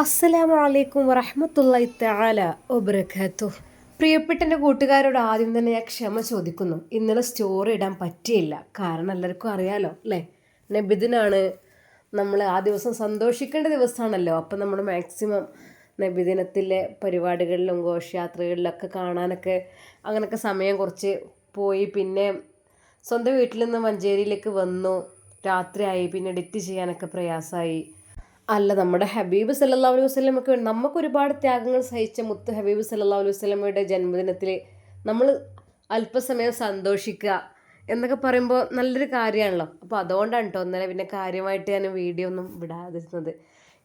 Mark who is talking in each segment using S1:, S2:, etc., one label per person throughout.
S1: അസ്സലാമു അലൈക്കും വറഹ്മത്തുള്ളാഹി തആല വബറകാതുഹു. പ്രിയപ്പെട്ട എന്റെ കൂട്ടുകാരോട് ആദ്യം തന്നെ ഞാൻ ക്ഷമ ചോദിക്കുന്നു. ഇന്നലെ സ്റ്റോറി ഇടാൻ പറ്റിയില്ല. കാരണം എല്ലാവർക്കും അറിയാലോ അല്ലേ? നബിദിനാണ്. നമ്മൾ ആ ദിവസം സന്തോഷിക്കേണ്ട ദിവസമാണല്ലോ. അപ്പം നമ്മൾ മാക്സിമം നബിദിനത്തിലെ പരിപാടികളിലും ഘോഷയാത്രകളിലൊക്കെ കാണാനൊക്കെ അങ്ങനെയൊക്കെ സമയം കുറച്ച് പോയി. പിന്നെ സ്വന്തം വീട്ടിൽ നിന്ന് മഞ്ചേരിയിലേക്ക് വന്നു. രാത്രിയായി. പിന്നെ എഡിറ്റ് ചെയ്യാനൊക്കെ പ്രയാസമായി. അല്ല നമ്മുടെ ഹബീബ് സല്ലാ അലൈഹി വസ്ലമൊക്കെ നമുക്ക് ഒരുപാട് ത്യാഗങ്ങൾ സഹിച്ച മുത്ത് ഹബീബ് സല്ലാ അലൈഹി വസ്ലമയുടെ ജന്മദിനത്തിൽ നമ്മൾ അല്പസമയം സന്തോഷിക്കുക എന്നൊക്കെ പറയുമ്പോൾ നല്ലൊരു കാര്യമാണല്ലോ. അപ്പോൾ അതുകൊണ്ടാണ് കേട്ടോ ഇന്നലെ പിന്നെ കാര്യമായിട്ട് ഞാൻ വീഡിയോ ഒന്നും വിടാതിരുന്നത്.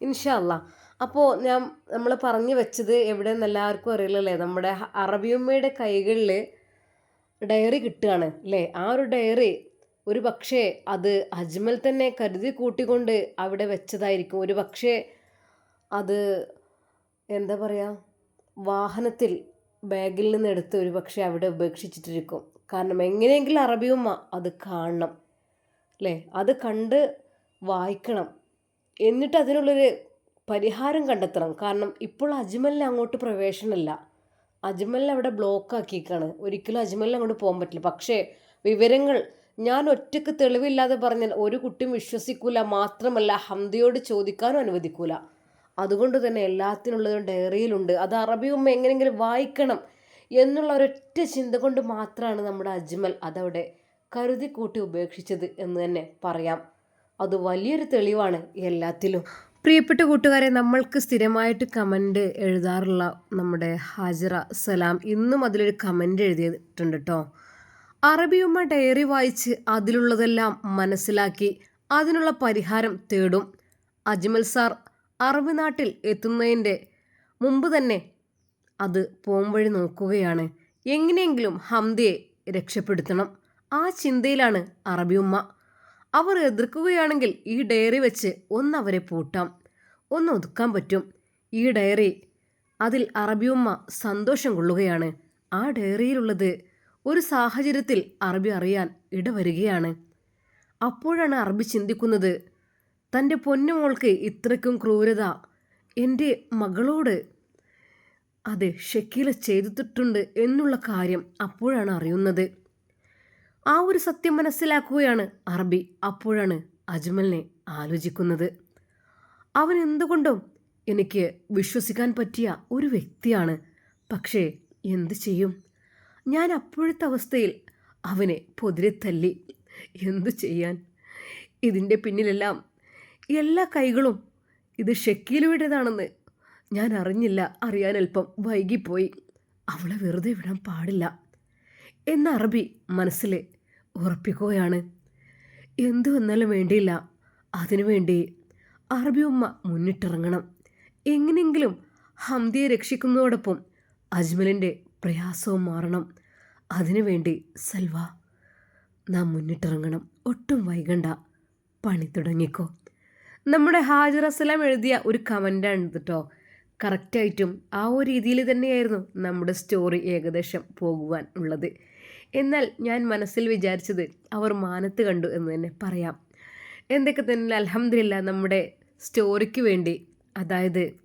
S1: ഇൻഷാല്ല അപ്പോൾ ഞാൻ നമ്മൾ പറഞ്ഞു വെച്ചത് എവിടെയെന്ന് എല്ലാവർക്കും അറിയില്ലല്ലേ? നമ്മുടെ അറബിയമ്മയുടെ കൈകളിൽ ഡയറി കിട്ടുകയാണ് അല്ലേ? ആ ഒരു ഡയറി ഒരു പക്ഷേ അത് അജ്മൽ തന്നെ കരുതി കൂട്ടിക്കൊണ്ട് അവിടെ വെച്ചതായിരിക്കും. ഒരു പക്ഷേ അത് എന്താ പറയുക വാഹനത്തിൽ ബാഗിൽ നിന്ന് എടുത്ത് ഒരു പക്ഷേ അവിടെ ഉപേക്ഷിച്ചിട്ടിരിക്കും. കാരണം എങ്ങനെയെങ്കിലും അറബിയുമ്മ അത് കാണണം അല്ലേ? അത് കണ്ട് വായിക്കണം. എന്നിട്ട് അതിനുള്ളൊരു പരിഹാരം കണ്ടെത്തണം. കാരണം ഇപ്പോൾ അജ്മലിന് അങ്ങോട്ട് പ്രവേശനമില്ല. അജ്മലിനെ അവിടെ ബ്ലോക്ക് ആക്കിയേക്കാണ് ഒരിക്കലും അജ്മലിന് അങ്ങോട്ട് പോകാൻ പറ്റില്ല. പക്ഷേ വിവരങ്ങൾ ഞാൻ ഒറ്റയ്ക്ക് തെളിവില്ലാതെ പറഞ്ഞാൽ ഒരു കുട്ടിയും വിശ്വസിക്കൂല മാത്രമല്ല ഹംദയോട് ചോദിക്കാനും അനുവദിക്കൂല. അതുകൊണ്ട് തന്നെ എല്ലാത്തിനുള്ളതും ഡയറിയിലുണ്ട്. അത് അറബി ഉമ്മ എങ്ങനെയെങ്കിലും വായിക്കണം എന്നുള്ള ഒരൊറ്റ ചിന്ത കൊണ്ട് മാത്രമാണ് നമ്മുടെ അജ്മൽ അതവിടെ കരുതി കൂട്ടി ഉപേക്ഷിച്ചത് എന്ന് തന്നെ പറയാം. അത് വലിയൊരു തെളിവാണ് എല്ലാത്തിലും. പ്രിയപ്പെട്ട കൂട്ടുകാരെ നമ്മൾക്ക് സ്ഥിരമായിട്ട് കമന്റ് എഴുതാറുള്ള നമ്മുടെ ഹാജിറ സലാം ഇന്നും അതിലൊരു കമന്റ് എഴുതിയിട്ടുണ്ട് കേട്ടോ അറബിയുമ്മ ഡയറി വായിച്ച് അതിലുള്ളതെല്ലാം മനസ്സിലാക്കി അതിനുള്ള പരിഹാരം തേടും. അജ്മൽ സാർ അറബി നാട്ടിൽ എത്തുന്നതിന്റെ മുമ്പ് തന്നെ അത് പോംവഴി നോക്കുകയാണ്. എങ്ങനെയെങ്കിലും ഹംദയെ രക്ഷപ്പെടുത്തണം. ആ ചിന്തയിലാണ് അറബിയുമ്മ. അവർ എതിർക്കുകയാണെങ്കിൽ ഈ ഡയറി വെച്ച് ഒന്നവരെ പൂട്ടാം. ഒന്ന് ഒതുക്കാൻ പറ്റും. ഈ ഡയറി അതിൽ അറബിയുമ്മ സന്തോഷം കൊള്ളുകയാണ്. ആ ഡയറിയിലുള്ളത് ഒരു സാഹചര്യത്തിൽ അറബി അറിയാൻ ഇടവരികയാണ്. അപ്പോഴാണ് അറബി ചിന്തിക്കുന്നത് തന്റെ പൊന്നുമോൾക്ക് ഇത്രയ്ക്കും ക്രൂരത എന്റെ മകളോട്? അതെ ഷക്കീല ചെയ്തിട്ടുണ്ട് എന്നുള്ള കാര്യം അപ്പോഴാണ് അറിയുന്നത്. ആ ഒരു സത്യം മനസ്സിലാക്കുകയാണ് അറബി അപ്പോഴാണ് അജ്മലിനെ ആലോചിക്കുന്നത്. അവൻ എന്തുകൊണ്ടും എനിക്ക് വിശ്വസിക്കാൻ പറ്റിയ ഒരു വ്യക്തിയാണ്. പക്ഷേ എന്തു ചെയ്യും? ഞാൻ അപ്പോഴത്തെ അവസ്ഥയിൽ അവനെ പൊതിരെ തല്ലി. എന്തു ചെയ്യാൻ? ഇതിന്റെ പിന്നിലെല്ലാം എല്ലാ കൈകളും ഇത് ഷെക്കീലുവിടേതാണെന്ന് ഞാൻ അറിഞ്ഞില്ല. അറിയാൻ അല്പം വൈകിപ്പോയി. അവളെ വെറുതെ വിടാൻ പാടില്ല. എന്ന അറബി മനസ്സിൽ ഉറപ്പിക്കുകയാണ്. എന്തു വന്നാലും വേണ്ടിയില്ല. അതിനുവേണ്ടി അറബി ഉമ്മ മുന്നിട്ടിറങ്ങണം. എങ്ങനെയെങ്കിലും ഹംദിയെ രക്ഷിക്കുന്നതോടൊപ്പം അജ്മലിന്റെ പ്രയാസവും മാറണം. അതിനുവേണ്ടി സെൽവ നാം മുന്നിട്ടിറങ്ങണം. ഒട്ടും വൈകണ്ട. പണി തുടങ്ങിക്കോ. നമ്മുടെ ഹാജർ അസലാം എഴുതിയ ഒരു കമന്റാണ് കേട്ടോ കറക്റ്റായിട്ടും ആ ഒരു രീതിയിൽ തന്നെയായിരുന്നു നമ്മുടെ സ്റ്റോറി ഏകദേശം പോകുവാൻ ഉള്ളത്. എന്നാൽ ഞാൻ മനസ്സിൽ വിചാരിച്ചത് അവർ മാനത്ത് കണ്ടു എന്ന് തന്നെ പറയാം. എന്തൊക്കെ തന്നെ അലഹമില്ല നമ്മുടെ സ്റ്റോറിക്ക് വേണ്ടി അതായത്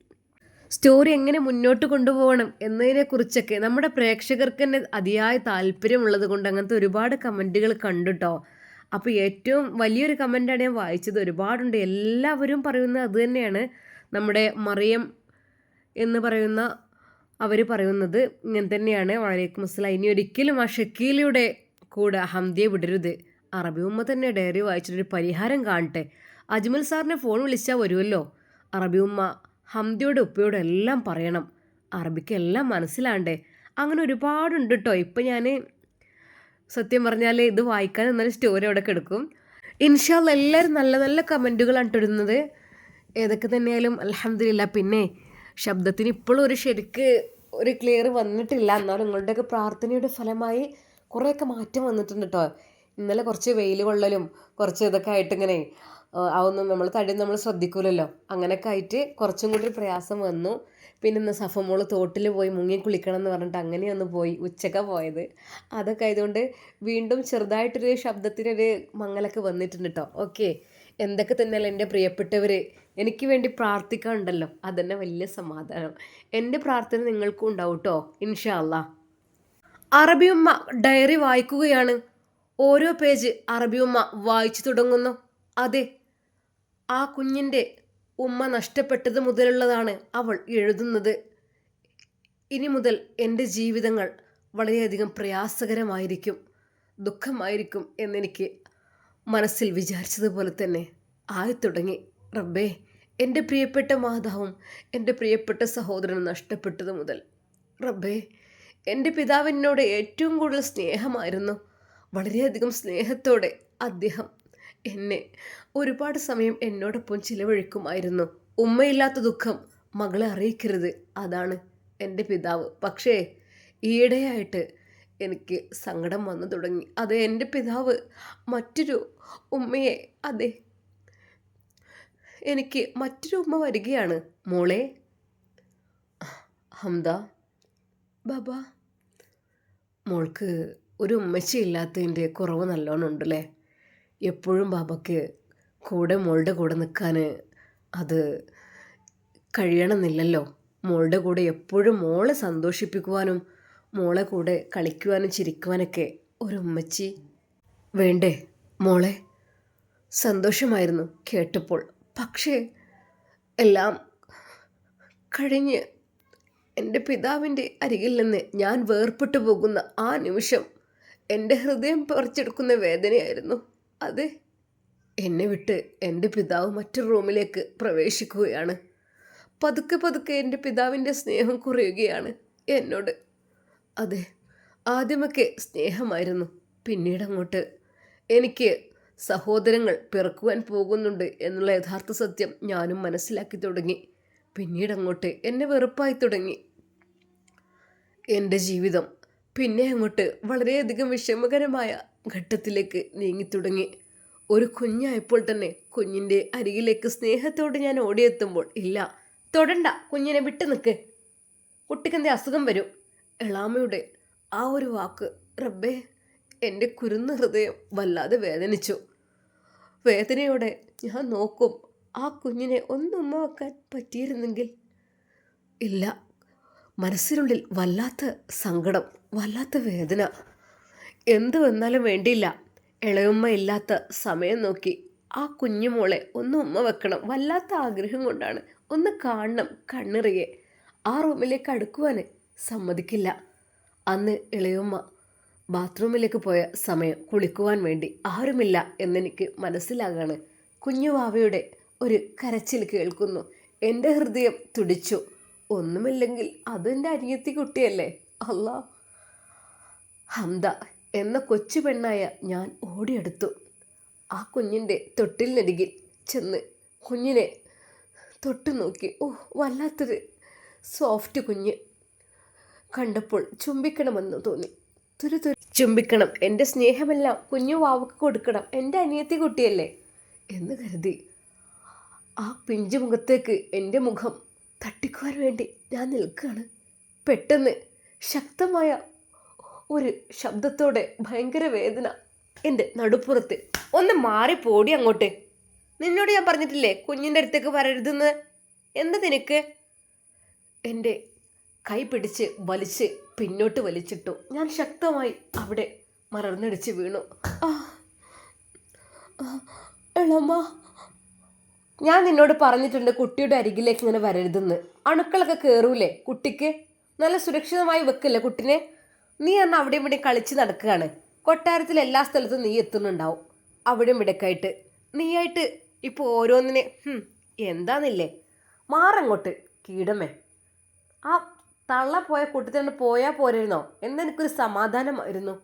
S1: സ്റ്റോറി എങ്ങനെ മുന്നോട്ട് കൊണ്ടുപോകണം എന്നതിനെക്കുറിച്ചൊക്കെ നമ്മുടെ പ്രേക്ഷകർക്ക് തന്നെ അതിയായ താല്പര്യമുള്ളത് കൊണ്ട് അങ്ങനത്തെ ഒരുപാട് കമന്റുകൾ കണ്ടുട്ടോ. അപ്പോൾ ഏറ്റവും വലിയൊരു കമന്റാണ് ഞാൻ വായിച്ചത്. ഒരുപാടുണ്ട്. എല്ലാവരും പറയുന്നത് അത് തന്നെയാണ്. നമ്മുടെ മറിയം എന്ന് പറയുന്ന അവർ പറയുന്നത് ഇങ്ങനെ തന്നെയാണ്. വലൈക്കും അസ്സലാം. ഇനി ഒരിക്കലും ആ ഷക്കീലയുടെ കൂടെ ഹംദിയെ വിടരുത്. അറബി ഉമ്മ തന്നെ ഡയറി വായിച്ചിട്ടൊരു പരിഹാരം കാണട്ടെ. അജ്മൽ സാറിനെ ഫോൺ വിളിച്ചാൽ വരുമല്ലോ. അറബി ഉമ്മ ഹംദിയോട് ഉപ്പയോടും എല്ലാം പറയണം. അറബിക്ക് എല്ലാം മനസ്സിലാണ്ടേ. അങ്ങനെ ഒരുപാടുണ്ട് കേട്ടോ ഇപ്പം ഞാൻ സത്യം പറഞ്ഞാൽ ഇത് വായിക്കാൻ എന്നാലും സ്റ്റോറി അവിടെ കിടക്കും. ഇൻഷാല്ല എല്ലാവരും നല്ല നല്ല കമന്റുകളാണ് ഇട്ടിടുന്നത് ഏതൊക്കെ തന്നെയായാലും അലഹമില്ല പിന്നെ ശബ്ദത്തിന് ഇപ്പോഴും ഒരു ശരിക്ക് ഒരു ക്ലിയർ വന്നിട്ടില്ല. എന്നാലും നിങ്ങളുടെയൊക്കെ പ്രാർത്ഥനയുടെ ഫലമായി കുറേയൊക്കെ മാറ്റം വന്നിട്ടുണ്ട് കേട്ടോ ഇന്നലെ കുറച്ച് വെയിൽ കൊള്ളലും കുറച്ച് ഇതൊക്കെ ആയിട്ട് ഇങ്ങനെ അതൊന്നും നമ്മൾ തടി നമ്മൾ ശ്രദ്ധിക്കൂലല്ലോ. അങ്ങനെയൊക്കെ ആയിട്ട് കുറച്ചും കൂടി പ്രയാസം വന്നു. പിന്നെ ഇന്ന് സഫമോൾ തോട്ടിൽ പോയി മുങ്ങി കുളിക്കണം എന്ന് പറഞ്ഞിട്ട് അങ്ങനെയൊന്ന് പോയി ഉച്ചക്ക പോയത്. അതൊക്കെ ആയതുകൊണ്ട് വീണ്ടും ചെറുതായിട്ടൊരു ശബ്ദത്തിനൊരു മങ്ങലൊക്കെ വന്നിട്ടുണ്ട് കേട്ടോ ഓക്കെ. എന്തൊക്കെ തന്നെയല്ല എന്റെ പ്രിയപ്പെട്ടവർ എനിക്ക് വേണ്ടി പ്രാർത്ഥിക്കാനുണ്ടല്ലോ. അതന്നെ വലിയ സമാധാനം. എന്റെ പ്രാർത്ഥന നിങ്ങൾക്കും ഉണ്ടാവും കേട്ടോ ഇൻഷാല്ല അറബിയുമ്മ ഡയറി വായിക്കുകയാണ്. ഓരോ പേജ് അറബിയുമ്മ വായിച്ചു തുടങ്ങുന്നു. അതെ ആ കുഞ്ഞിന്റെ ഉമ്മ നഷ്ടപ്പെട്ടത് മുതലുള്ളതാണ് അവൾ എഴുതുന്നത്. ഇനി മുതൽ എന്റെ ജീവിതങ്ങൾ വളരെയധികം പ്രയാസകരമായിരിക്കും ദുഃഖമായിരിക്കും എന്നെനിക്ക് മനസ്സിൽ വിചാരിച്ചതുപോലെ തന്നെ ആയി തുടങ്ങി റബ്ബേ എന്റെ പ്രിയപ്പെട്ട മാതാവും എന്റെ പ്രിയപ്പെട്ട സഹോദരനും നഷ്ടപ്പെട്ടത് മുതൽ. റബ്ബേ എന്റെ പിതാവിനോട് ഏറ്റവും കൂടുതൽ സ്നേഹമായിരുന്നു. വളരെയധികം സ്നേഹത്തോടെ അദ്ദേഹം എന്നെ ഒരുപാട് സമയം എന്നോടൊപ്പം ചിലവഴിക്കുമായിരുന്നു. ഉമ്മയില്ലാത്ത ദുഃഖം മകളെ അറിയിക്കരുത്. അതാണ് എന്റെ പിതാവ്. പക്ഷേ ഈയിടെയായിട്ട് എനിക്ക് സങ്കടം വന്നു തുടങ്ങി. അത് എന്റെ പിതാവ് മറ്റൊരു ഉമ്മയെ അതെ എനിക്ക് മറ്റൊരു ഉമ്മ വരികയാണ്. മോളെ ഹംദ ബാബ. മോൾക്ക് ഒരു ഉമ്മച്ചി ഇല്ലാത്തതിന്റെ കുറവ് നല്ലോണം ഉണ്ടല്ലേ? എപ്പോഴും ബാബയ്ക്ക് കൂടെ മോളുടെ കൂടെ നിൽക്കാൻ അത് കഴിയണമെന്നില്ലല്ലോ. മോളുടെ കൂടെ എപ്പോഴും മോളെ സന്തോഷിപ്പിക്കുവാനും മോളെ കൂടെ കളിക്കുവാനും ചിരിക്കുവാനൊക്കെ ഒരു ഉമ്മച്ചി വേണ്ടേ? മോളെ സന്തോഷമായിരുന്നു കേട്ടപ്പോൾ. പക്ഷേ എല്ലാം കഴിഞ്ഞ് എന്റെ പിതാവിന്റെ അരികിൽ നിന്ന് ഞാൻ വേർപെട്ടു പോകുന്ന ആ നിമിഷം എന്റെ ഹൃദയം പറിച്ചെടുക്കുന്ന വേദനയായിരുന്നു. അതെ. എന്നെ വിട്ട് എന്റെ പിതാവ് മറ്റൊരു റൂമിലേക്ക് പ്രവേശിക്കുകയാണ്. പതുക്കെ പതുക്കെ എന്റെ പിതാവിന്റെ സ്നേഹം കുറയുകയാണ് എന്നോട്. അതെ ആദ്യമൊക്കെ സ്നേഹമായിരുന്നു. പിന്നീട് അങ്ങോട്ട് എനിക്ക് സഹോദരങ്ങൾ പിറക്കുവാൻ പോകുന്നുണ്ട് എന്നുള്ള യഥാർത്ഥ സത്യം ഞാനും മനസ്സിലാക്കി തുടങ്ങി. പിന്നീട് അങ്ങോട്ട് എന്നെ വെറുപ്പായി തുടങ്ങി. എന്റെ ജീവിതം പിന്നെ അങ്ങോട്ട് വളരെയധികം വിഷമകരമായ ഘട്ടത്തിലേക്ക് നീങ്ങി തുടങ്ങി ഒരു കുഞ്ഞായപ്പോൾ തന്നെ കുഞ്ഞിന്റെ അരികിലേക്ക് സ്നേഹത്തോട് ഞാൻ ഓടിയെത്തുമ്പോൾ ഇല്ല തൊടണ്ട കുഞ്ഞിനെ വിട്ടു നിൽക്ക് കുട്ടിക്കെന്തേ അസുഖം വരും? എളാമയുടെ ആ ഒരു വാക്ക് റബ്ബേ എന്റെ കുരുന്ന ഹൃദയം വല്ലാതെ വേദനിച്ചു. വേദനയോടെ ഞാൻ നോക്കും ആ കുഞ്ഞിനെ ഒന്നുമ്മ വെക്കാൻ പറ്റിയിരുന്നെങ്കിൽ. ഇല്ല മനസ്സിനുള്ളിൽ വല്ലാത്ത സങ്കടം വല്ലാത്ത വേദന എന്തു വന്നാലും വേണ്ടിയില്ല. ഇളയമ്മ ഇല്ലാത്ത സമയം നോക്കി. ആ കുഞ്ഞുമോളെ ഒന്ന് ഉമ്മ വെക്കണം. വല്ലാത്ത ആഗ്രഹം കൊണ്ടാണ് ഒന്ന് കാണണം കണ്ണിറിയെ ആ റൂമിലേക്ക് അടുക്കുവാൻ സമ്മതിക്കില്ല. അന്ന് ഇളയമ്മ ബാത്റൂമിലേക്ക് പോയ സമയം കുളിക്കുവാൻ വേണ്ടി ആരുമില്ല എന്നെനിക്ക് മനസ്സിലാകാണ്. കുഞ്ഞുവാവയുടെ ഒരു കരച്ചിൽ കേൾക്കുന്നു. എന്റെ ഹൃദയം തുടിച്ചു. ഒന്നുമില്ലെങ്കിൽ അതെന്റെ അനിയത്തി കുട്ടിയല്ലേ അല്ല ഹംദ. എന്ന കൊച്ചു പെണ്ണായ ഞാൻ ഓടിയെടുത്തു. ആ കുഞ്ഞിന്റെ തൊട്ടിലിനരികിൽ ചെന്ന് കുഞ്ഞിനെ തൊട്ടു നോക്കി. ഓ വല്ലാത്തൊരു സോഫ്റ്റ് കുഞ്ഞ്. കണ്ടപ്പോൾ ചുംബിക്കണമെന്ന് തോന്നി. തുരു തുരു. ചുംബിക്കണം. എന്റെ സ്നേഹമെല്ലാം കുഞ്ഞു വാവക്ക് കൊടുക്കണം. എന്റെ അനിയത്തി കുട്ടിയല്ലേ? എന്ന് കരുതി. ആ പിഞ്ചു മുഖത്തേക്ക് എന്റെ മുഖം തട്ടിക്കുവാൻ വേണ്ടി ഞാൻ നിൽക്കുകയാണ്. പെട്ടെന്ന് ശക്തമായ ഒരു ശബ്ദത്തോടെ ഭയങ്കര വേദന എന്റെ നടുപ്പുറത്ത്. ഒന്ന് മാറി പോടി അങ്ങോട്ട്. നിന്നോട് ഞാൻ പറഞ്ഞിട്ടില്ലേ കുഞ്ഞിന്റെ അടുത്തേക്ക് വരരുതെന്ന്? എന്താ നിനക്ക്? എന്റെ കൈ പിടിച്ച് വലിച്ച് പിന്നോട്ട് വലിച്ചിട്ടു. ഞാൻ ശക്തമായി അവിടെ മറന്നടിച്ച് വീണു. എളമ്മ ഞാൻ നിന്നോട് പറഞ്ഞിട്ടുണ്ട് കുട്ടിയുടെ അരികിലേക്ക് ഇങ്ങനെ വരരുതെന്ന്. അണുക്കളൊക്കെ കയറൂലേ കുട്ടിക്ക്? നല്ല സുരക്ഷിതമായി വെക്കില്ലേ കുട്ടിനെ? നീ അന്ന് അവിടെയും ഇവിടെ കളിച്ച് നടക്കുകയാണ്. കൊട്ടാരത്തിൽ എല്ലാ സ്ഥലത്തും നീ എത്തുന്നുണ്ടാവും. അവിടെ ഇവിടെയൊക്കെയായിട്ട് നീയായിട്ട് ഇപ്പോൾ ഓരോന്നിനെ എന്താന്നില്ലേ? മാറങ്ങോട്ട് കീടമേ. ആ തള്ള പോയ കൂട്ടത്തിൽ പോയാൽ പോരായിരുന്നോ? എന്നെനിക്കൊരു സമാധാനമായിരുന്നു.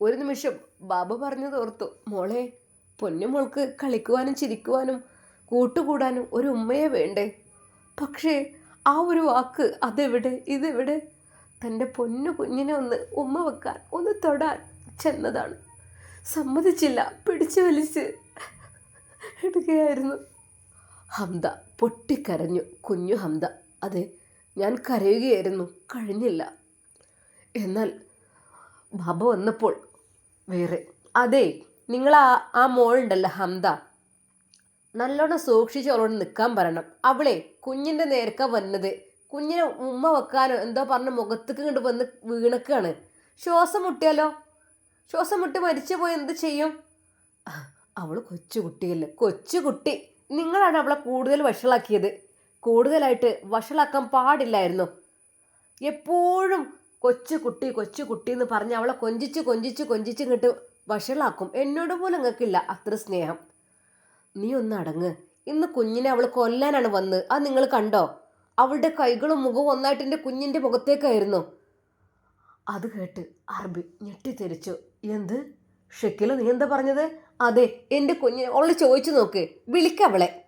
S1: ഒരു നിമിഷം ബാബ പറഞ്ഞത് ഓർത്തു. മോളെ പൊന്നുമോൾക്ക് കളിക്കുവാനും ചിരിക്കുവാനും കൂട്ടുകൂടാനും ഒരു ഉമ്മയെ വേണ്ടേ? പക്ഷേ ആ ഒരു വാക്ക് അതെവിടെ ഇതെവിടെ? തന്റെ പൊന്നു കുഞ്ഞിനെ ഒന്ന് ഉമ്മ വെക്കാൻ ഒന്ന് തൊടാൻ ചെന്നതാണ്. സമ്മതിച്ചില്ല പിടിച്ചു വലിച്ച് എടുക്കുകയായിരുന്നു. ഹംദ പൊട്ടിക്കരഞ്ഞു കുഞ്ഞു ഹംദ. അതെ ഞാൻ കരയുകയായിരുന്നു കഴിഞ്ഞില്ല. എന്നാൽ ബാബ വന്നപ്പോൾ വേറെ. അതെ നിങ്ങൾ ആ ആ മോളുണ്ടല്ലോ ഹംദ. നല്ലോണം സൂക്ഷിച്ച് അവളോട് നിൽക്കാൻ പറയണം. അവളെ കുഞ്ഞിന്റെ നേർക്ക വന്നത്. കുഞ്ഞിനെ ഉമ്മ വെക്കാനോ എന്തോ പറഞ്ഞ് മുഖത്തേക്ക് ഇങ്ങോട്ട് വന്ന് വീണക്കാണ്. ശ്വാസം മുട്ടിയാലോ? ശ്വാസം മുട്ടി മരിച്ചു പോയി എന്ത് ചെയ്യും? അവൾ കൊച്ചു കൊച്ചുകുട്ടി കൊച്ചു കുട്ടി. നിങ്ങളാണ് അവളെ കൂടുതൽ വഷളാക്കിയത്. കൂടുതലായിട്ട് വഷളാക്കാൻ പാടില്ലായിരുന്നു. എപ്പോഴും കൊച്ചുകുട്ടി കുട്ടി കൊച്ചു കുട്ടി എന്ന് പറഞ്ഞ് അവളെ കൊഞ്ചിച്ച് കൊഞ്ചിച്ച് കൊഞ്ചിച്ച് ഇങ്ങോട്ട് വഷളാക്കും. എന്നോട് പോലും നിങ്ങൾക്കില്ല അത്ര സ്നേഹം. നീ ഒന്ന് അടങ്ങ്. ഇന്ന് കുഞ്ഞിനെ അവൾ കൊല്ലാനാണ് വന്ന്. അത് നിങ്ങൾ കണ്ടോ? അവളുടെ കൈകളും മുഖവും ഒന്നായിട്ട് എന്റെ കുഞ്ഞിന്റെ മുഖത്തേക്കായിരുന്നു. അത് കേട്ട് അറബി ഞെട്ടിത്തെരിച്ചു എന്ത്? ഷെക്കില നീ എന്താ പറഞ്ഞത്? അതെ എന്റെ കുഞ്ഞിനെ അവൾ ചോദിച്ചു നോക്ക്. വിളിക്കവളെ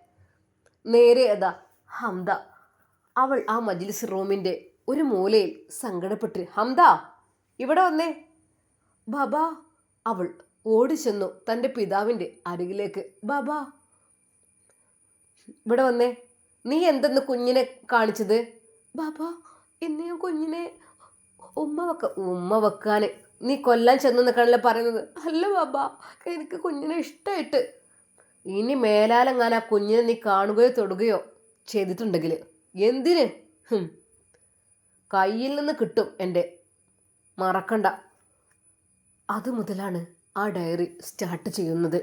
S1: നേരെ അതാ ഹംദ. അവൾ ആ മജ്ലിസ് റൂമിന്റെ ഒരു മൂലയിൽ സങ്കടപ്പെട്ട് ഹംദ ഇവിടെ വന്നേ. ബാബാ അവൾ ഓടിച്ചെന്നു തന്റെ പിതാവിന്റെ അരികിലേക്ക്. ബാബാ ഇവിടെ വന്നേ. നീ എന്തെന്ന് കുഞ്ഞിനെ കാണിച്ചത്? ബാബാ ഇന്ന് ഞാൻ കുഞ്ഞിനെ ഉമ്മ വെക്ക ഉമ്മ വെക്കാൻ നീ കൊല്ലാൻ ചെന്നു നിൽക്കണല്ലോ പറയുന്നത്? അല്ല ബാബാ എനിക്ക് കുഞ്ഞിനെ ഇഷ്ടമായിട്ട് ഇനി മേലാലെങ്ങാൻ ആ കുഞ്ഞിനെ നീ കാണുകയോ തൊടുകയോ ചെയ്തിട്ടുണ്ടെങ്കിൽ എന്തിന്. കയ്യിൽ നിന്ന് കിട്ടും എന്റെ മറക്കണ്ട. അത് മുതലാണ് ആ ഡയറി സ്റ്റാർട്ട് ചെയ്യുന്നത്.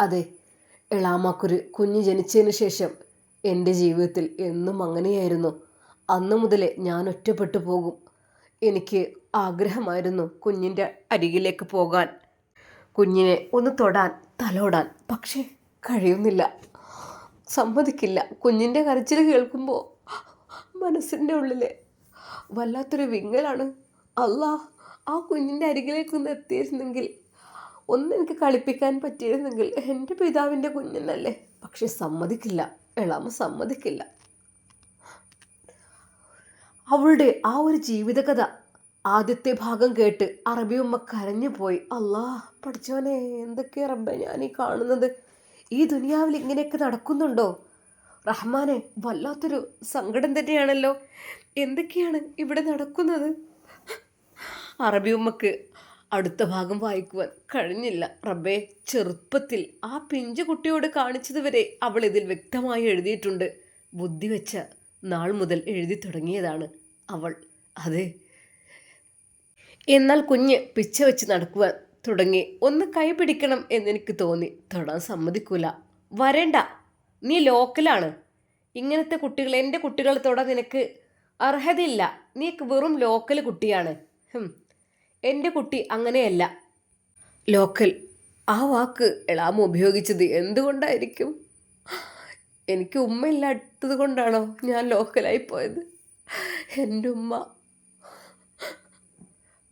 S1: അതെ എളാമാക്കൊരു കുഞ്ഞ് ജനിച്ചതിന് ശേഷം എന്റെ ജീവിതത്തിൽ എന്നും അങ്ങനെയായിരുന്നു. അന്ന് മുതലേ ഞാൻ ഒറ്റപ്പെട്ടു പോകും. എനിക്ക് ആഗ്രഹമായിരുന്നു കുഞ്ഞിന്റെ അരികിലേക്ക് പോകാൻ. കുഞ്ഞിനെ ഒന്ന് തൊടാൻ തലോടാൻ. പക്ഷേ കഴിയുന്നില്ല. സമ്മതിക്കില്ല. കുഞ്ഞിന്റെ കരച്ചിൽ കേൾക്കുമ്പോൾ മനസ്സിന്റെ ഉള്ളിലെ വല്ലാത്തൊരു വിങ്ങലാണ്. അല്ലാ ആ കുഞ്ഞിന്റെ അരികിലേക്ക് ഒന്ന് എത്തിയിരുന്നെങ്കിൽ ഒന്ന് എനിക്ക് കളിപ്പിക്കാൻ പറ്റിയിരുന്നെങ്കിൽ എന്റെ പിതാവിന്റെ കുഞ്ഞെന്നല്ലേ? പക്ഷെ സമ്മതിക്കില്ല. എളാമ സമ്മതിക്കില്ല. അവളുടെ ആ ഒരു ജീവിതകഥ ആദ്യത്തെ ഭാഗം കേട്ട് അറബി ഉമ്മ കരഞ്ഞു പോയി. അല്ലാ പഠിച്ചോനെ എന്തൊക്കെ റബ്ബെ ഞാൻ ഈ കാണുന്നത്? ഈ ദുനിയാവിൽ ഇങ്ങനെയൊക്കെ നടക്കുന്നുണ്ടോ? റഹ്മാനെ വല്ലാത്തൊരു സങ്കടം തന്നെയാണല്ലോ. എന്തൊക്കെയാണ് ഇവിടെ നടക്കുന്നത്? അറബി ഉമ്മക്ക് അടുത്ത ഭാഗം വായിക്കുവാൻ കഴിഞ്ഞില്ല. റബ്ബേ ചെറുപ്പത്തിൽ ആ പിഞ്ചു കുട്ടിയോട് കാണിച്ചതുവരെ അവൾ ഇതിൽ വ്യക്തമായി എഴുതിയിട്ടുണ്ട്. ബുദ്ധി വെച്ച നാൾ മുതൽ എഴുതി തുടങ്ങിയതാണ് അവൾ. അതെ. എന്നാൽ കുഞ്ഞ് പിച്ച വെച്ച് നടക്കുവാൻ തുടങ്ങി. ഒന്ന് കൈ പിടിക്കണം എന്നെനിക്ക് തോന്നി. തൊടാൻ സമ്മതിക്കൂല. വരണ്ട. നീ ലോക്കലാണ്. ഇങ്ങനത്തെ കുട്ടികൾ എന്റെ കുട്ടികളെ തൊടാൻ നിനക്ക് അർഹതയില്ല. നീ വെറും ലോക്കൽ കുട്ടിയാണ്. എന്റെ കുട്ടി അങ്ങനെയല്ല. ലോക്കൽ ആ വാക്ക് എളാമ ഉപയോഗിച്ചത് എന്തുകൊണ്ടായിരിക്കും? എനിക്ക് ഉമ്മയില്ലാത്തത് കൊണ്ടാണോ ഞാൻ ലോക്കലായി പോയത്? എന്റെ ഉമ്മ.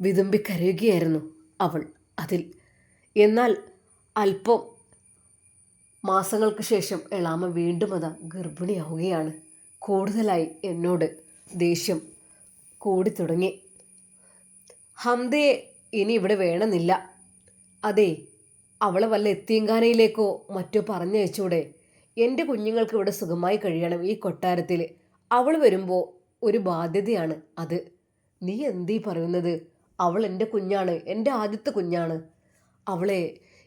S1: വിതുമ്പി കരയുകയായിരുന്നു അവൾ അതിൽ. എന്നാൽ അല്പം മാസങ്ങൾക്ക് ശേഷം എളാമ വീണ്ടും അതാ ഗർഭിണിയാവുകയാണ്. കൂടുതലായി എന്നോട് ദേഷ്യം കൂടി തുടങ്ങി ഹംദയെ ഇനി ഇവിടെ വേണമെന്നില്ല. അതെ അവളെ വല്ല എത്തിയങ്കാനയിലേക്കോ മറ്റോ പറഞ്ഞയച്ചൂടെ എന്റെ കുഞ്ഞുങ്ങൾക്ക് ഇവിടെ സുഖമായി കഴിയണം ഈ കൊട്ടാരത്തിൽ അവൾ വരുമ്പോൾ ഒരു ബാധ്യതയാണ് അത്. നീ എന്തീ പറയുന്നത്? അവൾ എന്റെ കുഞ്ഞാണ് എന്റെ ആദ്യത്തെ കുഞ്ഞാണ്. അവളെ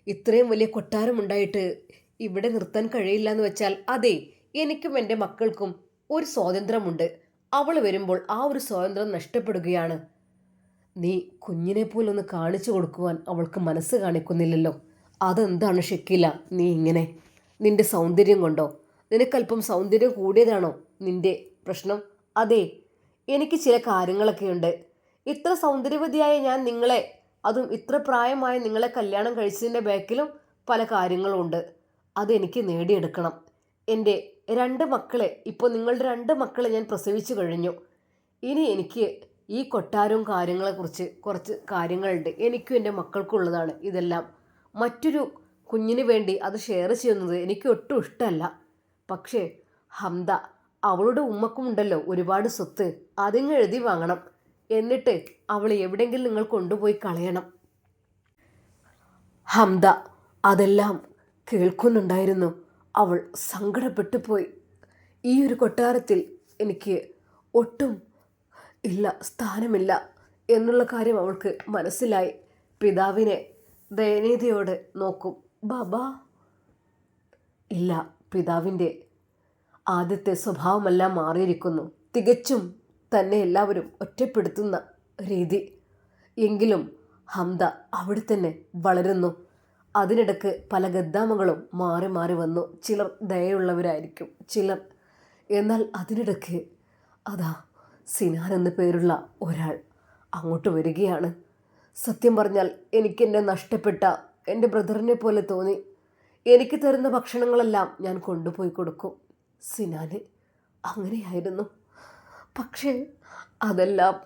S1: ഇത്രയും വലിയ കൊട്ടാരമുണ്ടായിട്ട് ഇവിടെ നിർത്താൻ കഴിയില്ല എന്ന് വെച്ചാൽ അതെ എനിക്കും എന്റെ മക്കൾക്കും ഒരു സ്വാതന്ത്ര്യമുണ്ട്. അവൾ വരുമ്പോൾ ആ ഒരു സ്വാതന്ത്ര്യം നഷ്ടപ്പെടുകയാണ്. നീ കുഞ്ഞിനെ പോലൊന്ന് കാണിച്ചു കൊടുക്കുവാൻ അവൾക്ക് മനസ്സ് കാണിക്കുന്നില്ലല്ലോ. അതെന്താണ് ഷെക്കില നീ ഇങ്ങനെ? നിന്റെ സൗന്ദര്യം കൊണ്ടോ? നിനക്കല്പം സൗന്ദര്യം കൂടിയതാണോ നിന്റെ പ്രശ്നം? അതെ എനിക്ക് ചില കാര്യങ്ങളൊക്കെ ഉണ്ട് ഇത്ര സൗന്ദര്യവതിയായ ഞാൻ നിങ്ങളെ അതും ഇത്ര പ്രായമായ നിങ്ങളെ കല്യാണം കഴിച്ചതിന്റെ ബാക്കിലും പല കാര്യങ്ങളുമുണ്ട് അതെനിക്ക് നേടിയെടുക്കണം. എന്റെ രണ്ട് മക്കളെ ഇപ്പോൾ നിങ്ങളുടെ രണ്ട് മക്കളെ ഞാൻ പ്രസവിച്ചു കഴിഞ്ഞു. ഇനി എനിക്ക് ഈ കൊട്ടാരവും കാര്യങ്ങളെക്കുറിച്ച് കുറച്ച് കാര്യങ്ങളുണ്ട്. എനിക്കും എന്റെ മക്കൾക്കും ഉള്ളതാണ് ഇതെല്ലാം. മറ്റൊരു കുഞ്ഞിന് വേണ്ടി അത് ഷെയർ ചെയ്യുന്നത് എനിക്ക് ഒട്ടും ഇഷ്ടമല്ല. പക്ഷേ ഹംദ അവളുടെ ഉമ്മക്കും ഉണ്ടല്ലോ ഒരുപാട് സ്വത്ത്. അതിങ്ങ് എഴുതി വാങ്ങണം. എന്നിട്ട് അവൾ എവിടെയെങ്കിലും നിങ്ങൾ കൊണ്ടുപോയി കളയണം. ഹംദ അതെല്ലാം കേൾക്കുന്നുണ്ടായിരുന്നു. അവൾ സങ്കടപ്പെട്ടു പോയി ഈ ഒരു കൊട്ടാരത്തിൽ എനിക്ക് ഒട്ടും ഇല്ല സ്ഥാനമില്ല എന്നുള്ള കാര്യം അവൾക്ക് മനസ്സിലായി. പിതാവിനെ ദയനീതിയോടെ നോക്കും. ബാബ. ഇല്ല പിതാവിന്റെ ആദ്യത്തെ സ്വഭാവമെല്ലാം മാറിയിരിക്കുന്നു. തികച്ചും തന്നെ എല്ലാവരും ഒറ്റപ്പെടുത്തുന്ന രീതി. എങ്കിലും ഹംദ അവിടെ തന്നെ വളരുന്നു. അതിനിടക്ക് പല ഗദ്ദാമകളും മാറി മാറി വന്നു. ചിലർ ദയുള്ളവരായിരിക്കും ചിലർ എന്നാൽ അതിനിടയ്ക്ക് അതാ സിനാൻ എന്ന പേരുള്ള ഒരാൾ അങ്ങോട്ട് വരികയാണ്. സത്യം പറഞ്ഞാൽ എനിക്കെന്നെ നഷ്ടപ്പെട്ട എന്റെ ബ്രദറിനെ പോലെ തോന്നി. എനിക്ക് തരുന്ന ഭക്ഷണങ്ങളെല്ലാം ഞാൻ കൊണ്ടുപോയി കൊടുക്കും. സിനാന് അങ്ങനെയായിരുന്നു. പക്ഷേ അതെല്ലാം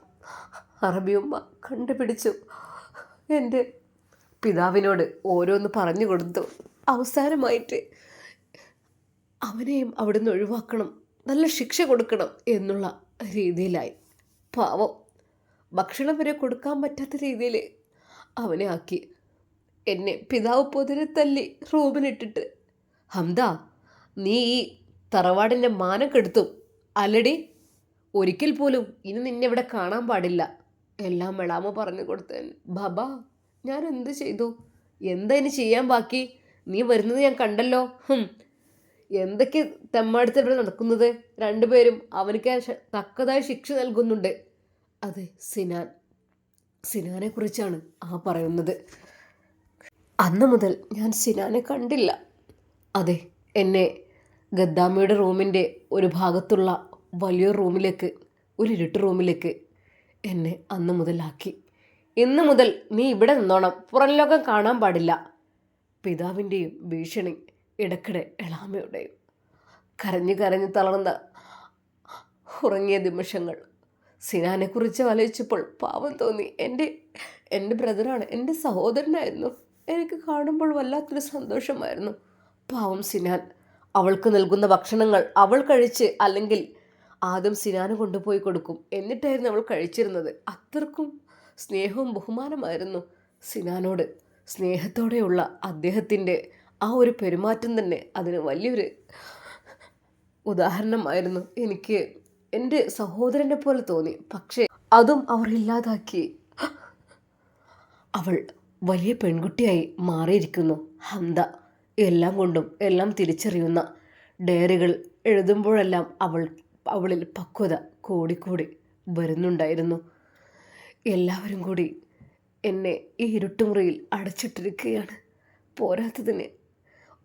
S1: അറബിയമ്മ കണ്ടുപിടിച്ചു. എന്റെ പിതാവിനോട് ഓരോന്ന് പറഞ്ഞു കൊടുത്തു. അവസാനമായിട്ട് അവനെയും അവിടുന്ന് ഒഴിവാക്കണം നല്ല ശിക്ഷ കൊടുക്കണം എന്നുള്ള രീതിയിലായി. പാവം. ഭക്ഷണം വരെ കൊടുക്കാൻ പറ്റാത്ത രീതിയിൽ അവനെ ആക്കി. എന്നെ പിതാവ് പൊതിരെ തല്ലി റൂമിലിട്ടിട്ട്. ഹംദ നീ ഈ തറവാടിന്റെ മാനം കെടുത്തും. അല്ലടി ഒരിക്കൽ പോലും ഇനി നിന്നെ ഇവിടെ കാണാൻ പാടില്ല. എല്ലാം മെളാമ പറഞ്ഞു കൊടുത്തൻ ബാബാ ഞാൻ എന്ത് ചെയ്തു? എന്താ ഇനി ചെയ്യാൻ ബാക്കി? നീ വരുന്നത് ഞാൻ കണ്ടല്ലോ. എന്തൊക്കെ തെമ്മാടുത്ത് ഇവിടെ നടക്കുന്നത്? രണ്ടുപേരും അവനക്ക് തക്കതായ ശിക്ഷ നൽകുന്നുണ്ട്. അത് സിനാൻ. സിനാനെ കുറിച്ചാണ് ആ പറയുന്നത്. അന്ന് മുതൽ ഞാൻ സിനാനെ കണ്ടില്ല. അതെ എന്നെ ഗദ്ദാമയുടെ റൂമിന്റെ ഒരു ഭാഗത്തുള്ള വലിയൊരു റൂമിലേക്ക് ഒരു ഇരുട്ട് റൂമിലേക്ക് എന്നെ അന്ന് മുതലാക്കി. ഇന്ന് മുതൽ നീ ഇവിടെ നിന്നോണം. പുറം ലോകം കാണാൻ പാടില്ല. പിതാവിന്റെയും ഭീഷണി ഇടയ്ക്കിടെ എളാമയുടെയും കരഞ്ഞു കരഞ്ഞു തളർന്ന ഉറങ്ങിയ നിമിഷങ്ങൾ. സിനാനെക്കുറിച്ച് ആലോചിച്ചപ്പോൾ പാവം തോന്നി. എന്റെ എന്റെ ബ്രദറാണ് എന്റെ സഹോദരനായിരുന്നു. എനിക്ക് കാണുമ്പോൾ വല്ലാത്തൊരു സന്തോഷമായിരുന്നു. പാവം സിനാൻ. അവൾക്ക് നൽകുന്ന ഭക്ഷണങ്ങൾ അവൾ കഴിച്ച് അല്ലെങ്കിൽ ആദ്യം സിനാന് കൊണ്ടുപോയി കൊടുക്കും. എന്നിട്ടായിരുന്നു അവൾ കഴിച്ചിരുന്നത്. അത്രക്കും സ്നേഹവും ബഹുമാനമായിരുന്നു സിനാനോട്. സ്നേഹത്തോടെയുള്ള അദ്ദേഹത്തിന്റെ ആ ഒരു പെരുമാറ്റം തന്നെ അതിന് വലിയൊരു ഉദാഹരണമായിരുന്നു എനിക്ക് എന്റെ സഹോദരനെ പോലെ തോന്നി. പക്ഷേ അതും അവർ ഇല്ലാതാക്കി. അവൾ വലിയ പെൺകുട്ടിയായി മാറിയിരിക്കുന്നു. ഹംദ എല്ലാം കൊണ്ടും എല്ലാം തിരിച്ചറിയുന്ന ഡയറികൾ എഴുതുമ്പോഴെല്ലാം അവൾ അവളിൽ പക്വത കൂടിക്കൂടി വരുന്നുണ്ടായിരുന്നു. എല്ലാവരും കൂടി എന്നെ ഈ ഇരുട്ടുമുറിയിൽ അടച്ചിട്ടിരിക്കുകയാണ്. പോരാത്തതിന്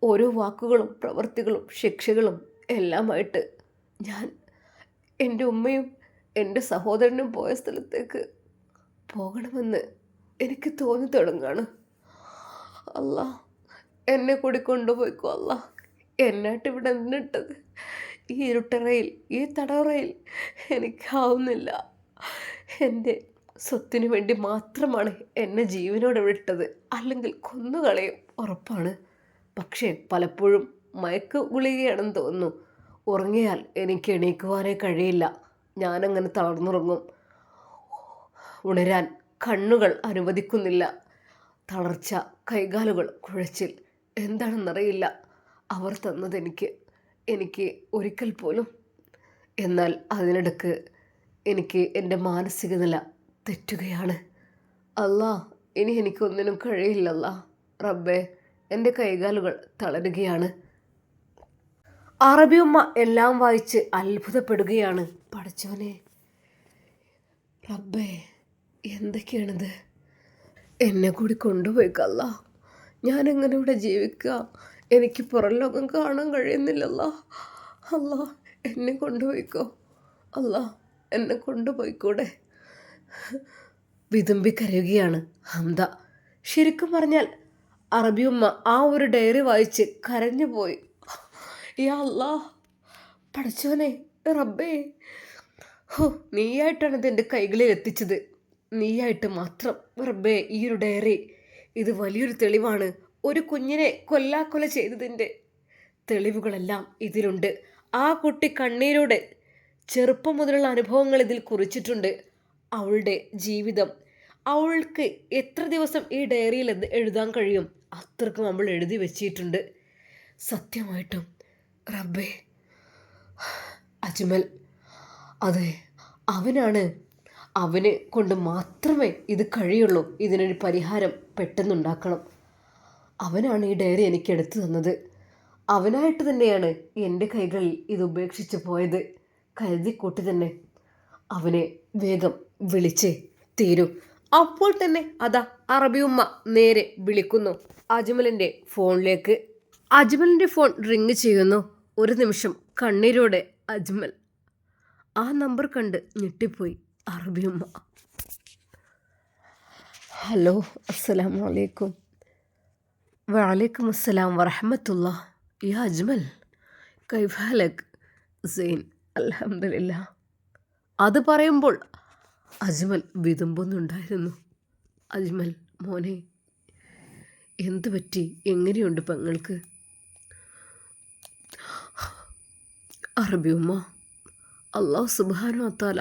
S1: ഓരോ വാക്കുകളും പ്രവൃത്തികളും ശിക്ഷകളും എല്ലാമായിട്ട് ഞാൻ എന്റെ ഉമ്മയും എന്റെ സഹോദരനും പോയ സ്ഥലത്തേക്ക് പോകണമെന്ന് എനിക്ക് തോന്നി തുടങ്ങാണ്. അല്ല എന്നെ കൂടി കൊണ്ടുപോയിക്കോ അല്ല എന്നായിട്ട് ഇവിടെ നിന്നിട്ടത് ഈ ഇരുട്ടറയിൽ ഈ തടവറയിൽ എനിക്കാവുന്നില്ല. എന്റെ സ്വത്തിനു വേണ്ടി മാത്രമാണ് എന്നെ ജീവനോടെ വിട്ടത് അല്ലെങ്കിൽ കൊന്നുകളയും ഉറപ്പാണ്. പക്ഷേ പലപ്പോഴും മയക്ക് ഗുളികയാണെന്ന് തോന്നുന്നു. ഉറങ്ങിയാൽ എനിക്ക് എണീക്കുവാനേ കഴിയില്ല. ഞാനങ്ങനെ തളർന്നുറങ്ങും. ഉണരാൻ കണ്ണുകൾ അനുവദിക്കുന്നില്ല. തളർച്ച കൈകാലുകൾ കുഴച്ചിൽ. എന്താണെന്നറിയില്ല. അവർ തന്നതെനിക്ക് എനിക്ക് ഒരിക്കൽ പോലും. എന്നാൽ അതിനിടക്ക് എനിക്ക് എന്റെ മാനസിക നില തെറ്റുകയാണ്. അല്ലാ ഇനി എനിക്കൊന്നിനും കഴിയില്ലല്ല. റബ്ബേ. എന്റെ കൈകാലുകൾ തളരുകയാണ്. അറബിയമ്മ എല്ലാം വായിച്ച് അത്ഭുതപ്പെടുകയാണ്. പഠിച്ചോനെ റബ്ബേ എന്തൊക്കെയാണിത്? എന്നെ കൂടി കൊണ്ടുപോയി കല്ല ഞാനെങ്ങനെ ഇവിടെ ജീവിക്കുക എനിക്ക് പുറം ലോകം കാണാൻ കഴിയുന്നില്ലല്ല. അല്ല എന്നെ കൊണ്ടുപോയിക്കോ. അല്ല എന്നെ കൊണ്ടുപോയിക്കൂടെ. വിതുമ്പി കരയുകയാണ് ഹംദ. ശരിക്കും പറഞ്ഞാൽ അറബിയമ്മ ആ ഒരു ഡയറി വായിച്ച് കരഞ്ഞു പോയി. യാ അല്ലാ പഠിച്ചോനെ റബ്ബേ. ഹോ നീയായിട്ടാണ് ഇത് എന്റെ കൈകളിൽ എത്തിച്ചത്. നീയായിട്ട് മാത്രം റബ്ബേ ഈ ഒരു ഡയറി ഇത് വലിയൊരു തെളിവാണ്. ഒരു കുഞ്ഞിനെ കൊല്ലാക്കൊല ചെയ്തതിന്റെ തെളിവുകളെല്ലാം ഇതിലുണ്ട്. ആ കുട്ടി കണ്ണീരോടെ ചെറുപ്പം മുതലുള്ള അനുഭവങ്ങൾ ഇതിൽ കുറിച്ചിട്ടുണ്ട്. അവളുടെ ജീവിതം. അവൾക്ക് എത്ര ദിവസം ഈ ഡയറിയിൽ എഴുതാൻ കഴിയും? അത്രക്കും നമ്മൾ എഴുതി വെച്ചിട്ടുണ്ട്. സത്യമായിട്ടും റബ്ബേ. അജ്മൽ അതെ അവനാണ്. അവനെ കൊണ്ട് മാത്രമേ ഇത് കഴിയുള്ളൂ. ഇതിനൊരു പരിഹാരം പെട്ടെന്നുണ്ടാക്കണം. അവനാണ് ഈ ഡയറി എനിക്ക് എടുത്തു തന്നത്. അവനായിട്ട് തന്നെയാണ് എന്റെ കൈകളിൽ ഇത് ഉപേക്ഷിച്ച് പോയത്. കരുതിക്കൂട്ടി തന്നെ അവനെ വേഗം വിളിച്ച് തീരൂ. അപ്പോൾ തന്നെ അതാ അറബിയുമ്മ നേരെ വിളിക്കുന്നു. അജ്മലിന്റെ ഫോണിലേക്ക്. അജ്മലിന്റെ ഫോൺ റിങ് ചെയ്യുന്നു. ഒരു നിമിഷം കണ്ണീരോടെ അജ്മൽ. ആ നമ്പർ കണ്ട് ഞെട്ടിപ്പോയി അറബിയുമ്മ ഹലോ അസ്സലാം വലൈക്കും വലൈക്കും അസ്സലാം വറഹമത്തുള്ള. യാ അജ്മൽ. കൈഫാലക് സെയിൻ. അലഹമില്ല അത് പറയുമ്പോൾ അജ്മൽ വിതുമ്പുന്നുണ്ടായിരുന്നു. അജ്മൽ മോനെ എന്തു പറ്റി? എങ്ങനെയുണ്ട് പെങ്ങൾക്ക്? ഉമ്മ അള്ളാഹു സുബാനോത്താല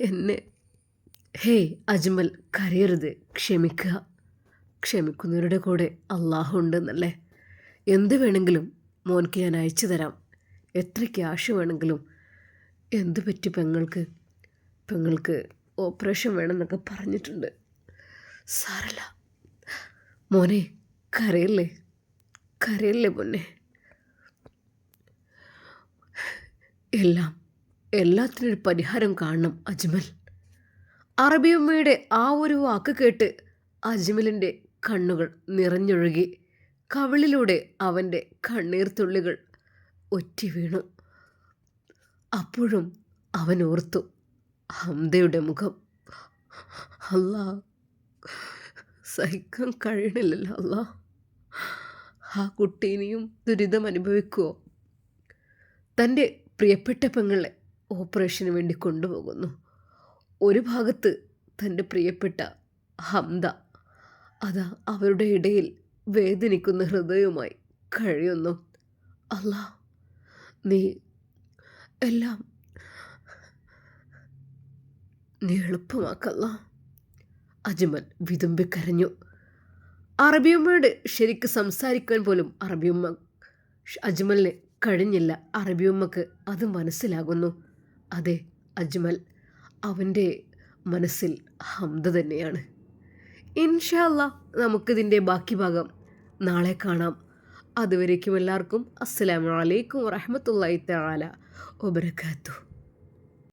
S1: എന്നെ ഹേ അജ്മൽ കരയരുത് ക്ഷമിക്കുക. ക്ഷമിക്കുന്നവരുടെ കൂടെ അള്ളാഹു ഉണ്ടെന്നല്ലേ? എന്ത് വേണമെങ്കിലും മോൻക്ക് ഞാൻ അയച്ചു തരാം. എത്ര ക്യാഷ് വേണമെങ്കിലും. എന്ത് പറ്റി പെങ്ങൾക്ക്? പെങ്ങൾക്ക് ഓപ്പറേഷൻ വേണമെന്നൊക്കെ പറഞ്ഞിട്ടുണ്ട്. സാരല്ല. മോനെ കരയല്ലേ? കരയല്ലേ മോനെ എല്ലാം എല്ലാത്തിനൊരു പരിഹാരം കാണണം അജ്മൽ. അറബിയമ്മയുടെ ആ ഒരു വാക്ക് കേട്ട് അജ്മലിന്റെ കണ്ണുകൾ നിറഞ്ഞൊഴുകി കവിളിലൂടെ അവന്റെ കണ്ണീർത്തുള്ളികൾ ഒറ്റി വീണു. അപ്പോഴും അവൻ ഓർത്തു ഹംദയുടെ മുഖം. അല്ലാ സഹിക്കാൻ കഴിയണില്ലല്ലോ അല്ല ആ കുട്ടി ഇനിയും ദുരിതം അനുഭവിക്കുമോ തന്റെ പ്രിയപ്പെട്ട പെങ്ങളെ ഓപ്പറേഷന് വേണ്ടി കൊണ്ടുപോകുന്നു. ഒരു ഭാഗത്ത് തന്റെ പ്രിയപ്പെട്ട ഹംദ അതാ അവരുടെ ഇടയിൽ വേദനിക്കുന്ന ഹൃദയവുമായി കഴിയുന്നു. അല്ല നീ എല്ലാം നീ എളുപ്പമാക്കല്ല. അജ്മൽ വിതുമ്പിക്കരഞ്ഞു അറബിയമ്മയോട് ശരിക്ക് സംസാരിക്കാൻ പോലും അറബിയമ്മ അജ്മലിന് കഴിഞ്ഞില്ല. അറബിയമ്മക്ക് അത് മനസ്സിലാകുന്നു. അതെ അജ്മൽ അവന്റെ മനസ്സിൽ ഹംദ തന്നെയാണ്. ഇൻഷല്ല നമുക്കിതിന്റെ ബാക്കി ഭാഗം നാളെ കാണാം. അതുവരേക്കും എല്ലാവർക്കും അസ്സലാമു അലൈക്കും വറഹമത്തല്ലായി തആല വബറകാതുഹു.